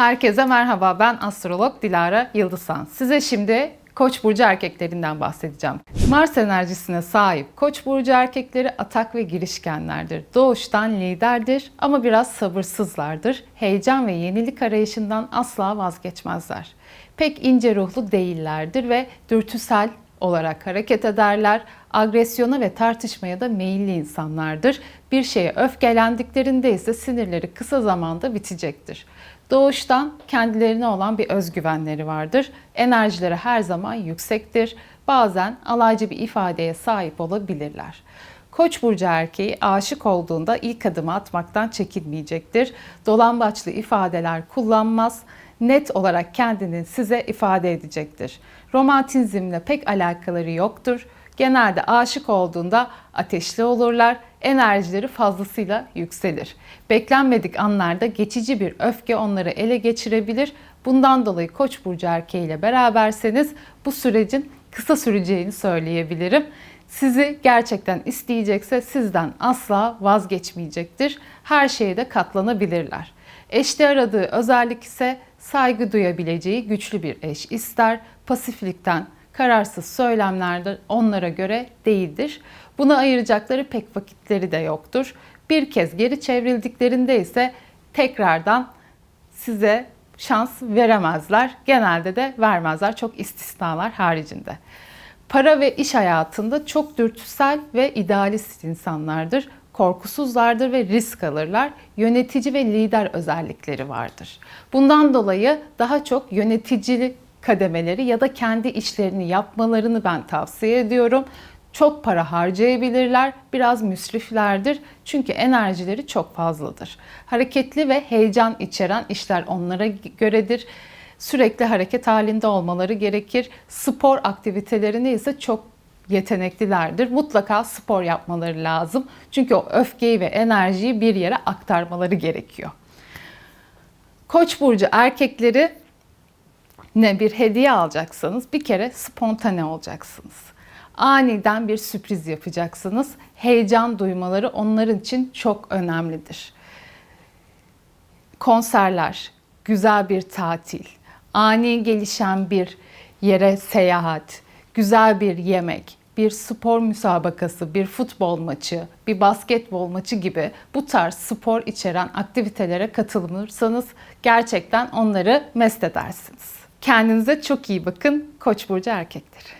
Herkese merhaba. Ben astrolog Dilara Yıldızhan. Size şimdi Koç burcu erkeklerinden bahsedeceğim. Mars enerjisine sahip Koç burcu erkekleri atak ve girişkenlerdir. Doğuştan liderdir ama biraz sabırsızlardır. Heyecan ve yenilik arayışından asla vazgeçmezler. Pek ince ruhlu değillerdir ve dürtüsel olarak hareket ederler. Agresyona ve tartışmaya da meyilli insanlardır. Bir şeye öfkelendiklerinde ise sinirleri kısa zamanda bitecektir. Doğuştan kendilerine olan bir özgüvenleri vardır. Enerjileri her zaman yüksektir. Bazen alaycı bir ifadeye sahip olabilirler. Koç burcu erkeği aşık olduğunda ilk adımı atmaktan çekinmeyecektir. Dolambaçlı ifadeler kullanmaz. Net olarak kendini size ifade edecektir. Romantizmle pek alakaları yoktur. Genelde aşık olduğunda ateşli olurlar, enerjileri fazlasıyla yükselir. Beklenmedik anlarda geçici bir öfke onları ele geçirebilir. Bundan dolayı Koç burcu erkeğiyle beraberseniz bu sürecin kısa süreceğini söyleyebilirim. Sizi gerçekten isteyecekse sizden asla vazgeçmeyecektir. Her şeye de katlanabilirler. Eşte aradığı özellik ise saygı duyabileceği güçlü bir eş ister. Pasiflikten, kararsız söylemlerde onlara göre değildir. Buna ayıracakları pek vakitleri de yoktur. Bir kez geri çevrildiklerinde ise tekrardan size şans veremezler. Genelde de vermezler. Çok istisnalar haricinde. Para ve iş hayatında çok dürtüsel ve idealist insanlardır. Korkusuzlardır ve risk alırlar. Yönetici ve lider özellikleri vardır. Bundan dolayı daha çok yönetici kademeleri ya da kendi işlerini yapmalarını ben tavsiye ediyorum. Çok para harcayabilirler, biraz müsriflerdir çünkü enerjileri çok fazladır. Hareketli ve heyecan içeren işler onlara göredir. Sürekli hareket halinde olmaları gerekir. Spor aktivitelerine ise çok yeteneklilerdir. Mutlaka spor yapmaları lazım. Çünkü o öfkeyi ve enerjiyi bir yere aktarmaları gerekiyor. Koç burcu erkekleri ne bir hediye alacaksanız bir kere spontane olacaksınız. Aniden bir sürpriz yapacaksınız. Heyecan duymaları onların için çok önemlidir. Konserler, güzel bir tatil, ani gelişen bir yere seyahat, güzel bir yemek, bir spor müsabakası, bir futbol maçı, bir basketbol maçı gibi bu tarz spor içeren aktivitelere katılırsanız gerçekten onları mest edersiniz. Kendinize çok iyi bakın Koç burcu erkekleri.